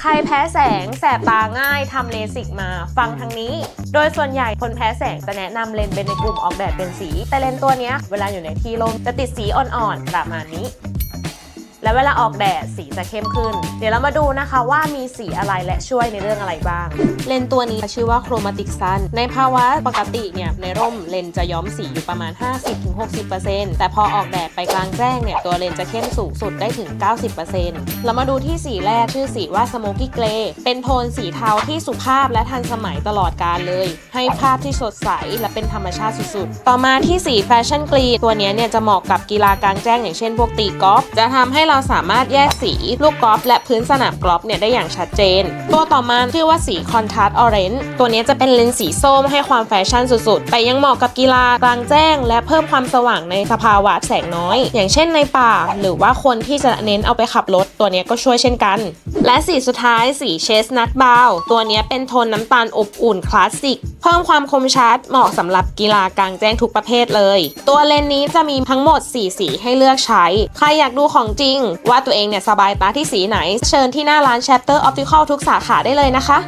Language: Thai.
ใครแพ้แสงแสบตาง่ายทำเลสิกมาฟังทางนี้ โดยส่วนใหญ่คนแพ้แสงจะแนะนำเลนส์เป็นในกลุ่มออกแดดเป็นสี แต่เลนส์ตัวนี้เวลาอยู่ในที่ร่มจะติดสีอ่อนๆประมาณนี้ และเวลาออกแดดสีจะเข้มขึ้น เดี๋ยวเรามาดูนะคะว่ามีสีอะไรและช่วยในเรื่องอะไรบ้าง เลนส์ตัวนี้ชื่อว่าโครมาติกซันในภาวะปกติเนี่ยในร่มเลนส์จะย้อมสีอยู่ประมาณ 50-60%แต่พอออกแดดไปกลางแจ้งเนี่ยตัวเลนส์จะเข้มสูงสุดได้ถึง 90%เรามาดูที่สีแรกชื่อสีว่า Smoky Gray เป็นโทนสีเทาที่สุภาพและทันสมัยตลอดกาลเลย ให้ภาพที่สดใสและเป็นธรรมชาติสุดๆ ต่อมาที่สีแฟชั่นกรีนตัวนี้เนี่ยจะเหมาะกับกีฬากลางแจ้งอย่างเช่นพวกตีกอล์ฟจะทำให้เราสามารถแยกสีลูกกอล์ฟและพื้นสนามกอล์ฟเนี่ยได้อย่างชัดเจน ตัวต่อมาชื่อว่าสีคอนทราสต์ออเรนจ์ตัวนี้จะเป็นเลนส์สีส้มให้ความแฟชั่นสุดๆ แต่ยังเหมาะกับกีฬากลางแจ้ง และเพิ่มความสว่างในสภาวะแสงน้อย อย่างเช่นในป่า หรือว่าคนที่จะเน้นเอาไปขับรถ ตัวนี้ก็ช่วยเช่นกัน และสีสุดท้ายสีเชสนัทบาวตัวนี้เป็นโทนน้ำตาลอบอุ่นคลาสสิกเพิ่มความคมชัดเหมาะสำหรับกีฬากลางแจ้งทุกประเภทเลย ตัวเลนส์นี้จะมีทั้งหมด 4 สีให้เลือกใช้ ใครอยากดูของจริงว่าตัวเองเนี่ยสบายตาที่สีไหน เชิญที่หน้าร้าน Chapter Optical ทุกสาขาได้เลยนะคะ